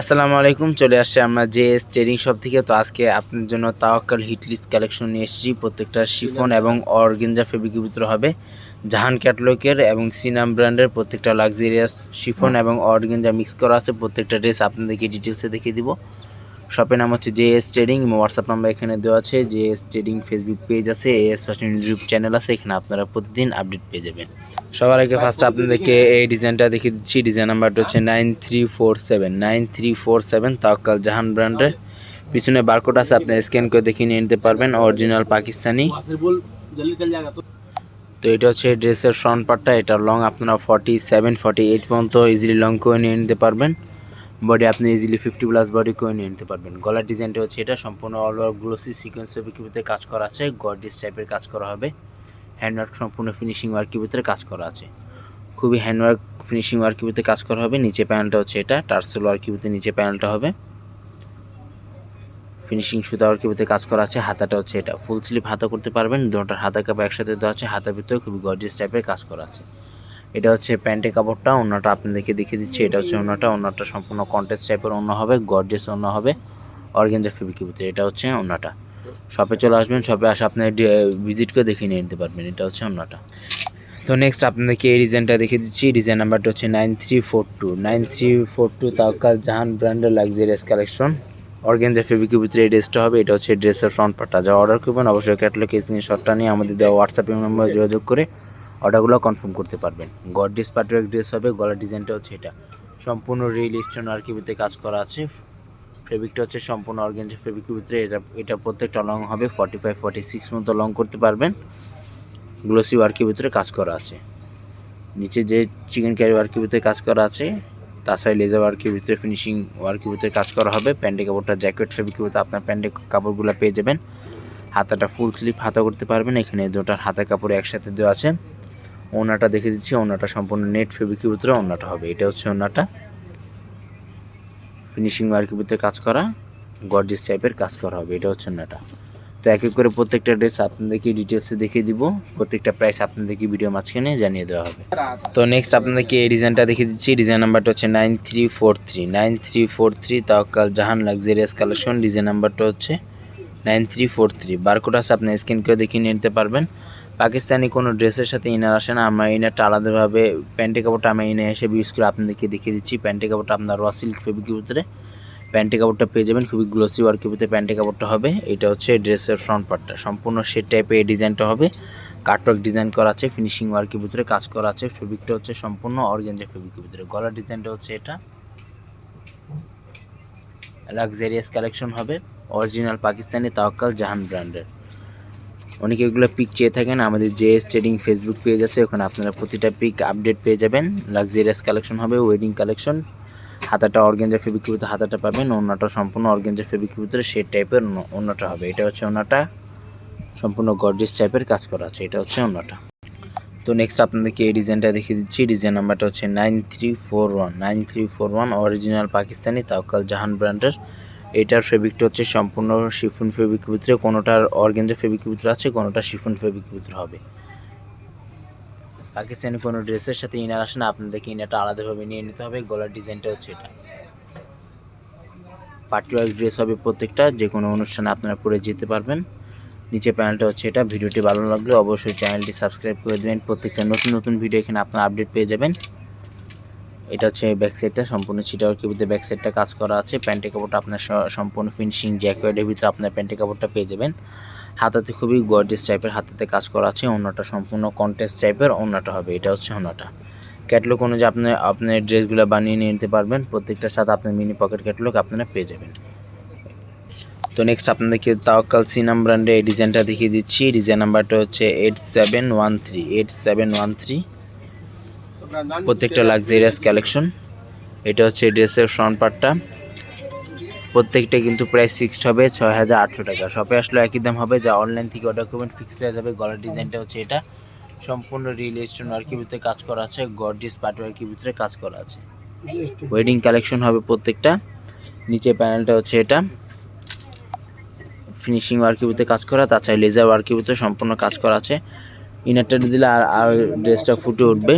আসসালামু আলাইকুম চলে আসছে আমরা যে ট্রেডিং শপ থেকে। তো আজকে আপনার জন্য তাওয়াক্কাল হিট লিস্ট কালেকশন নিয়ে এসেছি। প্রত্যেকটা শিফন এবং অর্গেঞ্জা ফেব্রিকের ভিতরে হবে। জাহান ক্যাটলকের এবং সিনাম ব্র্যান্ডের প্রত্যেকটা লাক্সারিয়াস শিফন এবং অর্গেঞ্জা মিক্স করা আছে। প্রত্যেকটা ড্রেস আপনাদেরকে ডিটেলসে দেখিয়ে দিব। শপের নাম হচ্ছে J S trading WhatsApp number এখানে দেওয়া আছে J S trading Facebook page আছে A S fashion YouTube channel আছে, এখানে আপনারা প্রতিদিন আপডেট পেয়ে যাবেন। সবার আগে ফার্স্ট আপনাদেরকে এই ডিজাইনটা দেখিয়ে দিচ্ছি ডিজাইন নাম্বারটা হচ্ছে nine three four seven nine three four seven Tawakkal Jahan ব্র্যান্ডের পিছনে বারকোড আছে, আপনি স্ক্যান করে দেখে নিয়ে নিতে পারবেন অরিজিনাল পাকিস্তানি তো এটা হচ্ছে ড্রেসের ফ্রন্ট পার্টটা এটা লং আপনারা ফর্টি সেভেন ফর্টি এইট পর্যন্ত ইজিলি লং করে নিয়ে নিতে পারবেন। বডি আপনি ইজিলি ফিফটি প্লাস বডি করে নিয়ে নিতে পারবেন। গলার ডিজাইনটা হচ্ছে এটা, সম্পূর্ণ অল ওভার গ্লোসি সিকোয়েন্স ভিতরে কাজ করা আছে গর্ডিস টাইপের কাজ করা হবে। হ্যান্ডওয়ার্ক সম্পূর্ণ ফিনিশিং ওয়ার্কের ভিতরে কাজ করা আছে। খুবই হ্যান্ডওয়ার্ক ফিনিশিং ওয়ার্কের ভিতরে কাজ করা হবে। নিচে প্যানেলটা হচ্ছে এটা টার্সেল ওয়ার্কের ভিতরে নিচে প্যানেলটা হবে। ফিনিশিং সুতা ওয়ার্কের ভিতরে কাজ করা আছে, হাতাটা হচ্ছে এটা। ফুল স্লিভ হাতা করতে পারবেন, দুটোর হাতা কাপড় একসাথে দেওয়া আছে, হাতার ভিতরে খুবই গর্জিয়াস টাইপের কাজ করা আছে। এটা হচ্ছে প্যান্টের কাপড়টা, অন্যটা আপনাদেরকে দেখিয়ে দিচ্ছি। এটা হচ্ছে অন্যটা অন্যটা সম্পূর্ণ কন্টেস্ট টাইপের অন্য হবে গর্জিয়াস অন্য হবে, অর্গেঞ্জা ফেব্রিকের এটা হচ্ছে অন্যটা। শপে চলে আসবেন, শপে আসে আপনি ভিজিট করে দেখে নিয়ে নিতে পারবেন। এটা হচ্ছে অন্যটা। তো নেক্সট আপনাদেরকে এই ডিজাইনটা দেখিয়ে দিচ্ছি। ডিজাইন নাম্বারটা হচ্ছে nine three four two. Nine three four two Tawakkal Jahan ব্র্যান্ডের লাক্সারিয়াস কালেকশন অর্গেঞ্জা ফেব্রিকের ভিতরে এই ড্রেসটা হবে। এটা হচ্ছে ড্রেসের ফ্রন্ট পার্টটা যা অর্ডার করবেন, অবশ্যই ক্যাটালগ স্ক্রিনশটটা নিয়ে আমাদের দেওয়া হোয়াটসঅ্যাপ নম্বরে যোগাযোগ করে অর্ডারগুলো কনফার্ম করতে পারবেন। গডডিস পার্টির ড্রেস হবে, গলার ডিজাইনটা হচ্ছে এটা। সম্পূর্ণ রিল স্টোন ভিতরে কাজ করা আছে। ফেব্রিকটা হচ্ছে সম্পূর্ণ অর্গেঞ্জা ফেব্রিকের ভিতরে। এটা এটা প্রত্যেকটা লং হবে ফর্টি ফাইভ ফর্টি সিক্স মতো লং করতে পারবেন। গ্লোসি ওয়ার্কের ভিতরে কাজ করা আছে। নিচে যে চিকেন ক্যারি ওয়ার্কের ভিতরে কাজ করা আছে, তাছাড়া লেজার ওয়ার্কের ভিতরে ফিনিশিং ওয়ার্কের ভিতরে কাজ করা হবে। প্যান্টে কাপড়টা জ্যাকেট ফেব্রিকের ভিতরে আপনার প্যান্টে কাপড়গুলো পেয়ে যাবেন। হাতাটা ফুল স্লিপ হাতা করতে পারবেন। এখানে দুটার হাতা কাপড় একসাথে দেওয়া আছে। ওনাটা দেখে দিচ্ছি, ওনাটা সম্পূর্ণ নেট ফেব্রিকের ভিতরে ওনাটা হবে। এটা হচ্ছে ওনাটা ফিনিশিং ওয়ার্কের ভিতরে কাজ করা গর্জিস টাইপের কাজ করা হবে। এটা হচ্ছে ওনাটা। তো এক এক করে প্রত্যেকটা ড্রেস আপনাদেরকে ডিটেলসে দেখিয়ে দিব। প্রত্যেকটা প্রাইস আপনাদেরকে ভিডিও মাঝখানে জানিয়ে দেওয়া হবে। তো নেক্সট আপনাদেরকে এই ডিজাইনটা দেখিয়ে দিচ্ছি। ডিজাইন নাম্বারটা হচ্ছে nine three four three nine three four three Tawakkal Jahan luxurious collection design নাম্বারটা হচ্ছে nine three four three barcode আছে, আপনি স্ক্যান করে দেখিয়ে নিতে পারবেন। পাকিস্তানি কোনো ড্রেসের সাথে ইনার আসে না। আমরা ইনারটা আলাদাভাবে প্যান্টের কাপড়টা আমি ইনে এসে ইউজ করে আপনাদেরকে দেখিয়ে দিচ্ছি। প্যান্টের কাপড়টা আপনার র সিল্ক ফেব্রিকের ভিতরে। প্যান্টের কাপড়টা পেয়ে যাবেন, খুবই গ্লোসি ওয়ার্কের ভিতরে প্যান্টের কাপড়টা হবে। এটা হচ্ছে ড্রেসের ফ্রন্ট পার্টটা সম্পূর্ণ সেট টাইপের এই ডিজাইনটা হবে। কাটওয়ার্ক ডিজাইন করা আছে ফিনিশিং ওয়ার্কের ভিতরে কাজ করা আছে। ফেব্রিকটা হচ্ছে সম্পূর্ণ অর্গেঞ্জা ফেব্রিকের ভিতরে। গলার ডিজাইনটা হচ্ছে এটা। লাক্সারিয়াস কালেকশন হবে। অরিজিনাল পাকিস্তানি তাওয়াক্কাল জাহান ব্র্যান্ডের। অনেকে এগুলো পিক চেয়ে থাকেন। আমাদের যে ট্রেডিং ফেসবুক পেজ আছে, ওখানে আপনারা প্রতিটা পিক আপডেট পেয়ে যাবেন। লাক্সারিয়াস কালেকশন হবে ওয়েডিং কালেকশন হাতাটা অর্গেঞ্জা ফেব্রিকের ভিতরে হাতাটা পাবেন অন্যটা সম্পূর্ণ অর্গেঞ্জা ফেব্রিকের ভিতরে শেড টাইপের অন্যটা হবে। এটা হচ্ছে অন্যটা সম্পূর্ণ গর্জিস টাইপের কাজ করা আছে। এটা হচ্ছে অন্যটা তো নেক্সট আপনাদেরকে এই ডিজাইনটা দেখিয়ে দিচ্ছি। ডিজাইন নাম্বারটা হচ্ছে nine three four one nine three four one original Pakistani Tawakkal Jahan ব্র্যান্ডের এটার ফেব্রিকটা হচ্ছে সম্পূর্ণ শিফন ফেব্রিকের ভিতরে, কোনোটার অর্গেঞ্জা ফেব্রিকের ভিতরে আছে, কোনোটা শিফন ফেব্রিকের ভিতরে হবে। পাকিস্তানি কোনো ড্রেসের সাথে ইনার আসে না, আপনাদেরকে ইনারটা আলাদাভাবে নিয়ে নিতে হবে, গলার ডিজাইনটা হচ্ছে এটা। পার্টিওয়ার ড্রেস হবে প্রত্যেকটা যে কোনো অনুষ্ঠানে আপনারা পরে যেতে পারবেন। নিচে প্যানেলটা হচ্ছে এটা, ভিডিওটি ভালো লাগলে অবশ্যই চ্যানেলটি সাবস্ক্রাইব করে দেবেন। প্রত্যেকটা নতুন নতুন ভিডিও এখানে আপনারা আপডেট পেয়ে যাবেন। এটা হচ্ছে ব্যাক সাইডটা সম্পূর্ণ ছিটাওয়ার কিবিতে ব্যাক সাইডটা কাজ করা আছে। প্যান্টের কাপড়টা আপনার সম্পূর্ণ ফিনিশিং জ্যাকেটের ভিতরে আপনার প্যান্টের কাপড়টা পেয়ে যাবেন। হাতাতে খুবই গর্জেস টাইপের হাতাতে কাজ করা আছে। অন্যটা সম্পূর্ণ কন্টেস্ট টাইপের অন্যটা হবে। এটা হচ্ছে অন্যটা ক্যাটলগ অনুযায়ী আপনি আপনার ড্রেসগুলো বানিয়ে নিয়ে নিতে পারবেন। প্রত্যেকটার সাথে আপনার মিনি পকেট ক্যাটলগ আপনারা পেয়ে যাবেন। তো নেক্সট আপনাদেরকে তাওকাল সিনাম ব্র্যান্ডের এই ডিজাইনটা দেখিয়ে দিচ্ছি। ডিজাইন নাম্বারটা হচ্ছে eight seven one three eight seven one three প্রত্যেকটা লাক্সারিয়াস কালেকশন এটা হচ্ছে ড্রেসের ফ্রন্ট পার্টটা প্রত্যেকটা কিন্তু প্রাইস ফিক্সড হবে ছয় হাজার আটশো টাকা। শপে আসলে একই দাম হবে। যা অনলাইন থেকে অর্ডার করবেন ফিক্সড প্রাইস হবে গলার ডিজাইনটা হচ্ছে এটা। সম্পূর্ণ রিল স্টোন ওয়ার্কের ভিতরে কাজ করা আছে। গর্জিস পাট ওয়ার্কের ভিতরে কাজ করা আছে। ওয়েডিং কালেকশন হবে প্রত্যেকটা। নিচে প্যানেলটা হচ্ছে এটা। ফিনিশিং ওয়ার্কের ভিতরে কাজ করা। তাছাড়া লেজার ওয়ার্কের ভিতরে সম্পূর্ণ কাজ করা আছে। ইনারটা দিলে আর আর ড্রেসটা ফুটে উঠবে।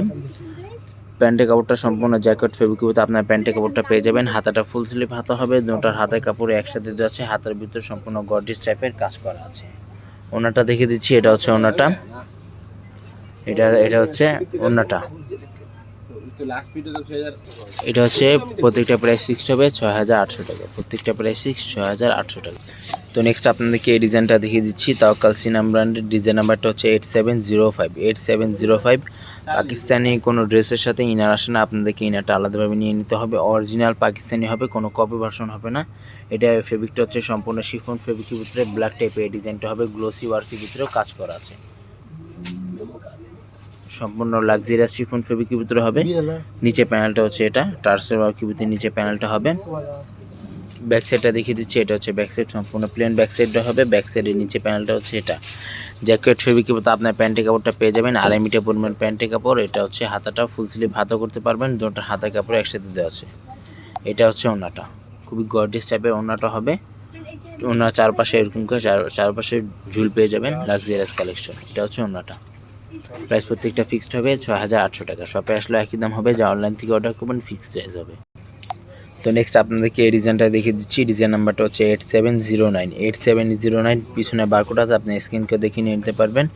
প্যান্টের কাপড়টা সম্পূর্ণ জ্যাকেট ফেবিকুইতে আপনার প্যান্টের কাপড়টা পেয়ে যাবেন। হাতাটা ফুল স্লিভ হাতা হবে, দুটার হাতের কাপড় একসাথে দেওয়া আছে, হাতের ভিতরে সম্পূর্ণ গর্জিস টাইপের কাজ করা আছে। ওনাটা দেখে দিচ্ছি, এটা হচ্ছে ওনাটা এটা এটা হচ্ছে ওনাটা তো লাস্ট ভিডিও তো 6000 এটা হচ্ছে প্রত্যেকটা প্রাইস ফিক্সড হবে ছয় হাজার আটশো টাকা। প্রত্যেকটা প্রাইস ফিক্স ছয় হাজার আটশো টাকা। তো নেক্সট আপনাদেরকে এই ডিজাইনটা দেখিয়ে দিচ্ছি তাও কালসিনাম ব্র্যান্ডের ডিজাইন নাম্বারটা হচ্ছে eight seven zero five eight seven zero five Pakistani কোনো ড্রেসের সাথে ইনার আসে না, আপনাদেরকে ইনারটা আলাদাভাবে নিয়ে নিতে হবে। অরিজিনাল পাকিস্তানি হবে, কোনো কপি ভার্সন হবে না। এটা ফেব্রিকটা হচ্ছে সম্পূর্ণ শিফন ফেব্রিকের ভিতরে ব্ল্যাক টাইপের ডিজাইনটা হবে গ্লোসি ওয়ার্কের ভিতরেও কাজ করা আছে। সম্পূর্ণ লাক্সারিয়াস শিফন ফেব্রিকের ভিতরে হবে। নিচে প্যানেলটা হচ্ছে এটা, টার্সের ওয়ার্কের ভিতরে নিচে প্যানেলটা হবে। ব্যাক সাইডটা দেখিয়ে দিচ্ছি, এটা হচ্ছে ব্যাক সাইড সম্পূর্ণ প্লেন ব্যাক সাইডটা হবে। ব্যাক সাইডের নিচে প্যানেলটা হচ্ছে এটা। জ্যাকেট ফেব্রিকের মতো আপনার প্যান্টের কাপড়টা পেয়ে যাবেন। আড়াই মিটার পরিমাণ প্যান্টের কাপড়, এটা হচ্ছে হাতাটা ফুল স্লিভ হাতা করতে পারবেন, দুটো হাতা কাপড় একসাথে দেওয়া আছে। এটা হচ্ছে ওনাটা। খুবই গর্জিয়াস টাইপের ওনাটা হবে। ওনার চারপাশে এরকম করে চার, চারপাশে ঝুল পেয়ে যাবেন লাক্সারিয়াস কালেকশন এটা হচ্ছে ওনাটা। প্রাইস প্রত্যেকটা ফিক্সড হবে ছ হাজার আটশো টাকা। শপে আসলে একই দাম হবে, যা অনলাইন থেকে অর্ডার করবেন ফিক্সড প্রাইস হবে। তো নেক্সট আপনাদেরকে এই ডিজাইনটা দেখিয়ে দিচ্ছি। ডিজাইন নাম্বারটা হচ্ছে eight seven zero nine eight seven zero nine পিছনে বারকোড আছে, আপনি স্ক্রিনকে দেখিয়ে নিয়ে নিতে পারবেন।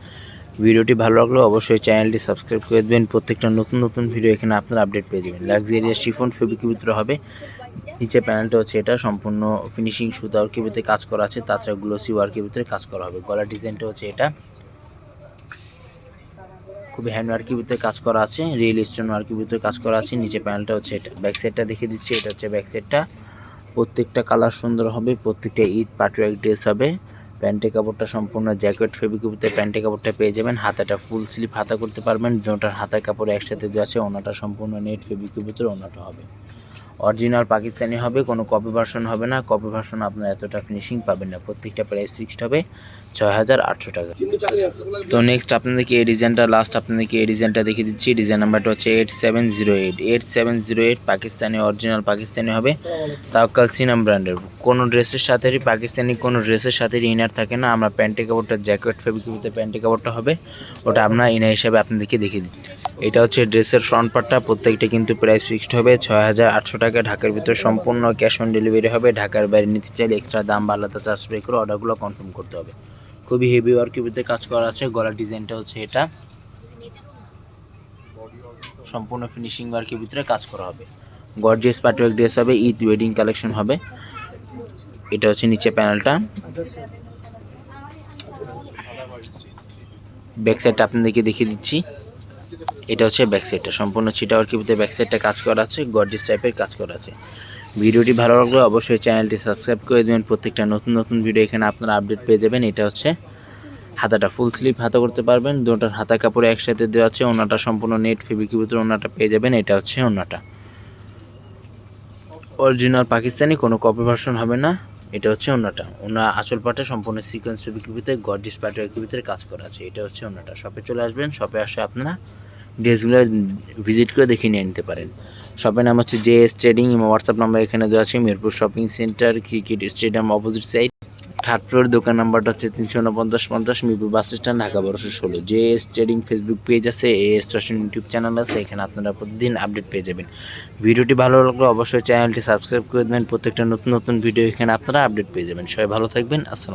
ভিডিওটি ভালো লাগলে অবশ্যই চ্যানেলটি সাবস্ক্রাইব করে দেবেন। প্রত্যেকটা নতুন নতুন ভিডিও এখানে আপনারা আপডেট পেয়ে যাবেন। লাক্সারিয়াস শিফন ফেব্রিকের ভিতরে হবে। নিচে প্যানেলটা হচ্ছে এটা, সম্পূর্ণ ফিনিশিং সুতা ওয়ার্কের ভিতরে কাজ করা আছে। তাছাড়া গ্লোসি ওয়ার্কের ভিতরে কাজ করা হবে। গলার ডিজাইনটা হচ্ছে এটা। খুবই হ্যান্ড ওয়ার্কের ভিতরে কাজ করা আছে রিয়েল স্টোন ওয়ার্কের ভিতরে কাজ করা আছে, নিচে প্যানেলটা হচ্ছে এটা ব্যাক সাইডটা দেখিয়ে দিচ্ছি, এটা হচ্ছে ব্যাক সাইডটা প্রত্যেকটা কালার সুন্দর হবে, প্রত্যেকটা ঈদ পাটওয়ার্ক ড্রেস হবে। প্যান্টের কাপড়টা সম্পূর্ণ জ্যাকেট ফেব্রিকের ভিতরে প্যান্টের কাপড়টা পেয়ে যাবেন। হাতাটা ফুল স্লিভ হাতা করতে পারবেন দুটার হাতার কাপড় একসাথে দেওয়া আছে, ওনাটা সম্পূর্ণ নেট ফেব্রিকের ভিতরে ওনাটা হবে। অরিজিনাল পাকিস্তানি হবে, কোনো কপি ভার্সন হবে না কপি ভার্সন আপনার এতটা ফিনিশিং পাবেন না, প্রত্যেকটা প্রাইস ফিক্সড হবে। ছয় হাজার আটশো টাকা। তো নেক্সট আপনাদেরকে এই ডিজাইনটা লাস্ট আপনাদেরকে এই ডিজাইনটা দেখিয়ে দিচ্ছি। ডিজাইন নাম্বারটা হচ্ছে eight seven zero eight eight seven zero eight Pakistani original Pakistani হবে। তাওকাল সিনাম ব্র্যান্ডের কোনো ড্রেসের সাথেই পাকিস্তানি কোনো ড্রেসের সাথে ইনার থাকে না। আমরা প্যান্টের কাপড়টা জ্যাকেট ফেব্রিকের প্যান্টের কাপড়টা হবে। ওটা আমরা ইনার হিসাবে আপনাদেরকে দেখিয়ে দিচ্ছি। এটা হচ্ছে ড্রেসের ফ্রন্ট পার্টটা প্রত্যেকটা কিন্তু প্রাইস ফিক্সড হবে। ছয় হাজার আটশো টাকা। ঢাকার ভিতরে সম্পূর্ণ ক্যাশ অন ডেলিভারি হবে। ঢাকার বাইরে নিতে চাইলে এক্সট্রা দাম বা আলাদা চার্জ পে করে অর্ডারগুলো কনফার্ম করতে হবে। খুবই হেভি ওয়ার্কের ভিতরে কাজ করা আছে। গলার ডিজাইনটা হচ্ছে এটা। সম্পূর্ণ ফিনিশিং ওয়ার্কের ভিতরে কাজ করা হবে। গর্জিয়াস পার্টওয়ার্ক ড্রেস হবে, ঈদ ওয়েডিং কালেকশন হবে। এটা হচ্ছে নিচে প্যানেলটা ব্যাক সাইডটা আপনাদেরকে দেখিয়ে দিচ্ছি। এটা হচ্ছে ব্যাক সাইডটা সম্পূর্ণ ছিটা ওয়ার্কের ভিতরে ব্যাক সাইডটা কাজ করা আছে গর্জিয়াস টাইপের কাজ করা আছে। ভিডিওটি ভালো লাগলে অবশ্যই চ্যানেলটি সাবস্ক্রাইব করে দেবেন। প্রত্যেকটা নতুন নতুন ভিডিও এখানে আপনারা আপডেট পেয়ে যাবেন। এটা হচ্ছে হাতাটা ফুল স্লিভ হাতা করতে পারবেন। দুটার হাতা কাপড়ে একসাথে দেওয়া আছে। ওনাটা সম্পূর্ণ নেট ফেব্রিকের ভিতরে ওনাটা পেয়ে যাবেন। এটা হচ্ছে ওনাটা। অরিজিনাল পাকিস্তানি, কোনো কপি ভার্সন হবে না। এটা হচ্ছে ওনাটা। ওনা আঁচল পাটে সম্পূর্ণ সিকোয়েন্স ফেব্রিকের ভিতরে গর্জিস পাটের ভিতরে কাজ করা আছে। এটা হচ্ছে ওনাটা। শপে চলে আসবেন। শপে আসে আপনারা ড্রেসগুলো ভিজিট করে দেখে নিয়ে নিতে পারেন। শপের নাম হচ্ছে J S trading WhatsApp number এখানে দেওয়া আছে, Mirpur shopping centre cricket stadium opposite side third floor দোকান নাম্বারটা হচ্ছে তিনশো উনপঞ্চাশ পঞ্চাশ, মিরপুর বাস স্ট্যান্ড, ঢাকা বারোশো ষোলো। J S trading Facebook page আছে A S station YouTube channel আছে, এখানে আপনারা প্রতিদিন আপডেট পেয়ে যাবেন। ভিডিওটি ভালো লাগলে অবশ্যই চ্যানেলটি সাবস্ক্রাইব করে দেবেন, প্রত্যেকটা নতুন নতুন ভিডিও এখানে আপনারা আপডেট পেয়ে যাবেন। সবাই ভালো থাকবেন, আসসালাম